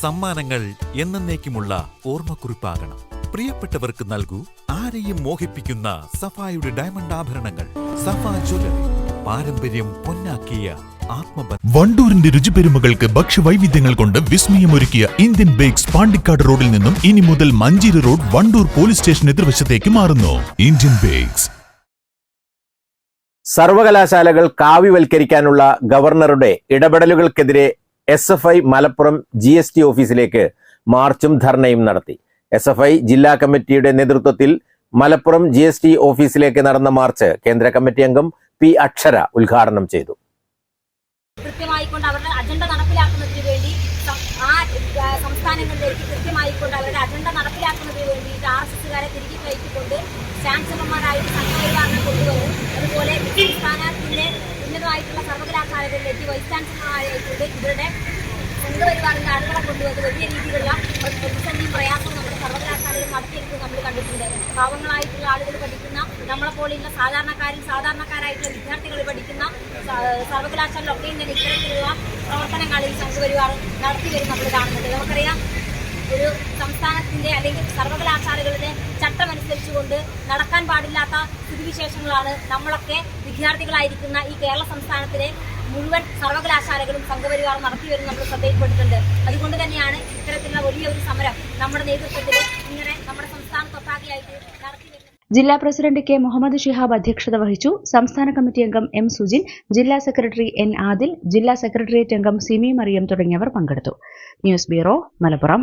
സമ്മാനങ്ങൾ എന്നേക്കുമുള്ള ഓർമ്മക്കുറിപ്പാകണം. പ്രിയപ്പെട്ടവർക്ക് നൽകൂ ആരെയും മോഹിപ്പിക്കുന്ന സഫായുടെ ഡയമണ്ട് ആഭരണങ്ങൾ. സഫാ ജ്വല്ലറി പാരമ്പര്യം പൊന്നാക്കിയ ആത്മബന്ധം. വണ്ടൂരിന്റെ രുചിപെരുമകൾക്ക് ഭക്ഷ്യവൈവിധ്യങ്ങൾ കൊണ്ട് വിസ്മയമൊരുക്കിയ ഇന്ത്യൻ ബേക്സ് പാണ്ടിക്കാട് റോഡിൽ നിന്നും ഇനി മുതൽ Manjeri road Wandoor police station എതിർവശത്തേക്ക് മാറുന്നു. Indian bakes. സർവകലാശാലകൾ കാവ്യവൽക്കരിക്കാനുള്ള ഗവർണറുടെ ഇടപെടലുകൾക്കെതിരെ S F I Malappuram G S T ഓഫീസിലേക്ക് മാർച്ചും ധർണയും നടത്തി. എസ് എഫ് ഐ ജില്ലാ കമ്മിറ്റിയുടെ നേതൃത്വത്തിൽ മലപ്പുറം ജി എസ് ടി ഓഫീസിലേക്ക് നടന്ന മാർച്ച് കേന്ദ്ര കമ്മിറ്റി അംഗം പി അക്ഷര ഉദ്ഘാടനം ചെയ്തു. കൃത്യമായിക്കൊണ്ട് അവരുടെ അജണ്ട നടപ്പിലാക്കുന്നതിന് വേണ്ടി സംസ്ഥാനങ്ങളിലേക്ക് കൃത്യമായിക്കൊണ്ട് അവരുടെ അജണ്ട നടപ്പിലാക്കുന്നതിന് വേണ്ടിയിട്ട് ആർ എസ് എസുകാരെ തിരികെ കയറ്റിക്കൊണ്ട് ചാൻസലർമാരായിട്ട് സംഘപരിവാറിനെ കൊണ്ടുവന്നു അതുപോലെ സംസ്ഥാനത്തിന്റെ ഉന്നതമായിട്ടുള്ള സർവകലാശാലകളിലേക്ക് വൈസ് ചാൻസലർമാരായിട്ടുണ്ട് ഇവരുടെ സംഘപരിവാറിന്റെ ആളുകളെ കൊണ്ടുവന്ന് വലിയ രീതിയിലുള്ള പ്ര- പ്രതിസന്ധിയും പ്രയാസവും നമ്മുടെ സർവകലാശാലകൾ നടത്തിയെടുത്ത് നമ്മൾ കണ്ടിട്ടുണ്ട്. പാവങ്ങളായിട്ടുള്ള ആളുകൾ പഠിക്കുന്ന നമ്മളെപ്പോലെയുള്ള സാധാരണക്കാരിൽ സാധാരണക്കാരായിട്ടുള്ള വിദ്യാർത്ഥികൾ പഠിക്കുന്ന സർവകലാശാലയിലൊക്കെയും തന്നെ ഇത്തരത്തിലുള്ള പ്രവർത്തനങ്ങൾ ഈ സംഘപരിവാർ നടത്തി വരും നമ്മൾ കാണുന്നുണ്ട്. നമുക്കറിയാം ഒരു സംസ്ഥാനത്തിന്റെ അല്ലെങ്കിൽ സർവകലാശാലകളുടെ ചട്ടമനുസരിച്ചുകൊണ്ട് നടക്കാൻ പാടില്ലാത്ത സ്ഥിതിവിശേഷങ്ങളാണ് നമ്മളൊക്കെ വിദ്യാർത്ഥികളായിരിക്കുന്ന ഈ കേരള സംസ്ഥാനത്തിലെ മുഴുവൻ സർവകലാശാലകളും സംഘപരിവാർ നടത്തി വരുന്ന നമ്മൾ ശ്രദ്ധയിൽപ്പെട്ടിട്ടുണ്ട് അതുകൊണ്ട് തന്നെയാണ് ഇത്തരത്തിലുള്ള വലിയൊരു സമരം നമ്മുടെ നേതൃത്വത്തിൽ ഇങ്ങനെ നമ്മുടെ സംസ്ഥാനത്തൊട്ടാകെയായിട്ട് നടത്തി ജില്ലാ പ്രസിഡന്റ് കെ മുഹമ്മദ് ഷിഹാബ് അധ്യക്ഷത വഹിച്ചു. സംസ്ഥാന കമ്മിറ്റി അംഗം എം സുജിൻ ജില്ലാ സെക്രട്ടറി എൻ ആദിൽ ജില്ലാ സെക്രട്ടേറിയറ്റ് അംഗം സിമി മറിയം തുടങ്ങിയവർ പങ്കെടുത്തു. News bureau Malappuram.